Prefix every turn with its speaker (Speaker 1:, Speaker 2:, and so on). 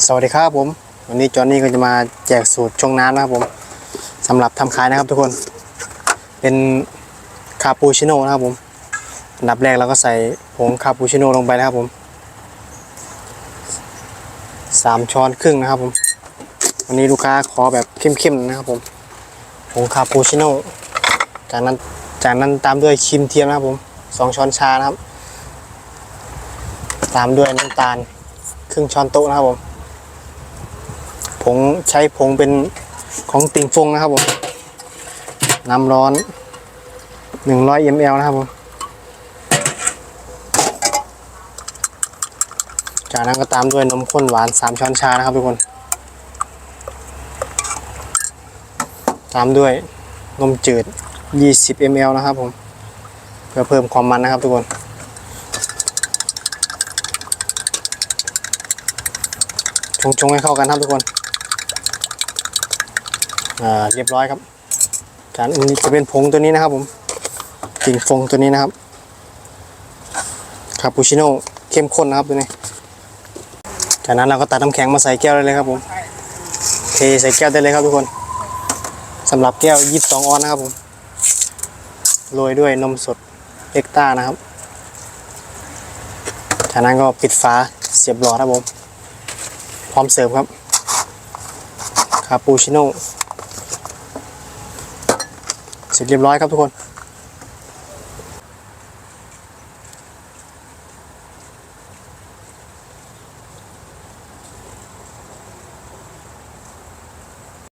Speaker 1: สวัสดีครับผม วันนี้จอห์นนี่ก็จะมาแจกสูตรชงน้ำนะครับผมสำหรับทำขายนะครับทุกคน เป็นคาปูชิโน่นะครับผมอันดับแรกเราก็ใส่ผงคาปูชิโน่ลงไปนะครับผมสามช้อนครึ่งนะครับผม วันนี้ลูกค้าขอแบบเข้มๆนะครับผมผงคาปูชิโน่จากนั้นจากนั้นตามด้วยครีมเทียมนะครับผมสองช้อนชานะครับ ตามด้วยน้ำตาล ครึ่งช้อนโต๊ะนะครับผม ผงใช้ผงเป็นของติ่งฟงนะครับผม น้ำร้อน 100 ml นะครับผม จากนั้นก็ตามด้วยนมข้นหวาน 3 ช้อนชานะครับทุกคน ตามด้วยนมจืด 20 ml นะครับผม เพื่อเพิ่มความมันนะครับทุกคนชงชงให้เข้ากันครับทุกคน อ่าเรียบร้อยครับจากนั้นจะเป็นผงตัวนี้นะครับ ผมติ่งฟงตัวนี้นะครับคาปูชิโน่เข้มข้นนะครับตัวนี้ จากนั้นเราก็ตัดน้ำแข็งมาใส่แก้วได้เลยครับผมเทใส่แก้วได้เลยครับทุกคนสำหรับแก้ว 22 ออนนะครับผมโรยด้วยนมสดเอ็กต้านะครับ จากนั้นก็ปิดฝาเสียบหลอดครับผม พร้อมเสิร์ฟครับ คาปูชิโน่ เสร็จเรียบร้อยครับทุกคน